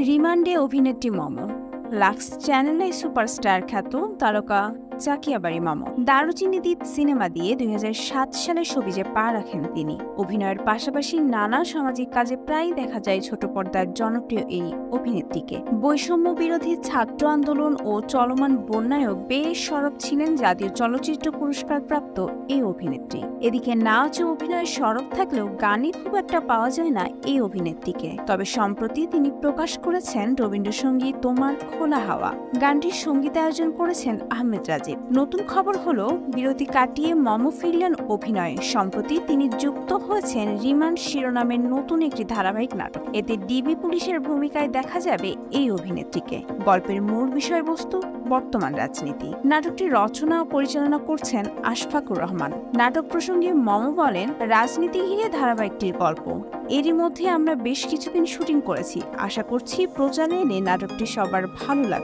রিমান্ডে অভিনেত্রী মম লাক্স চ্যানেলে সুপারস্টার খ্যাত তারকা চাকিয়াবাড়ি মামু। দারুচিনি দ্বীপ সিনেমা দিয়ে দুই সালে সবিজে পা রাখেন তিনি। অভিনয়ের পাশাপাশি নানা সামাজিক কাজে প্রায় দেখা যায় ছোট পর্দার জনপ্রিয় এই অভিনেত্রীকে। বৈষম্য বিরোধী ছাত্র আন্দোলন ও চলমান বন্যায়ও বেশ সরব ছিলেন জাতীয় চলচ্চিত্র পুরস্কার প্রাপ্ত এই অভিনেত্রী। এদিকে নাচ ও অভিনয়ে সরব থাকলেও গানে খুব একটা পাওয়া যায় না এই অভিনেত্রীকে। তবে সম্প্রতি তিনি প্রকাশ করেছেন রবীন্দ্রসঙ্গীত তোমার খোলা হাওয়া। গানটির সঙ্গীতায়োজন করেছেন আহমেদ রাজীব নতুন খবর হলো, বিরতি কাটিয়ে মম ফিরলেন অভিনয়ে। সম্প্রতি তিনি যুক্ত হয়েছেন রিমান্ড শিরোনামের নতুন একটি ধারাবাহিক নাটক। এতে ডিবি পুলিশের ভূমিকায় দেখা যাবে এই অভিনেত্রীকে। গল্পের মূল বিষয়বস্তু, বর্তমান রাজনীতি। নাটকটি রচনা ও পরিচালনা করছেন আশফাকুর রহমান। নাটক প্রসঙ্গে মম বলেন, রাজনীতি ঘিরে ধারাবাহিকটির গল্প। এরই মধ্যে আমরা বেশ কিছুদিন শুটিং করেছি। আশা করছি প্রচারে এনে নাটকটি সবার ভালো লাগবে।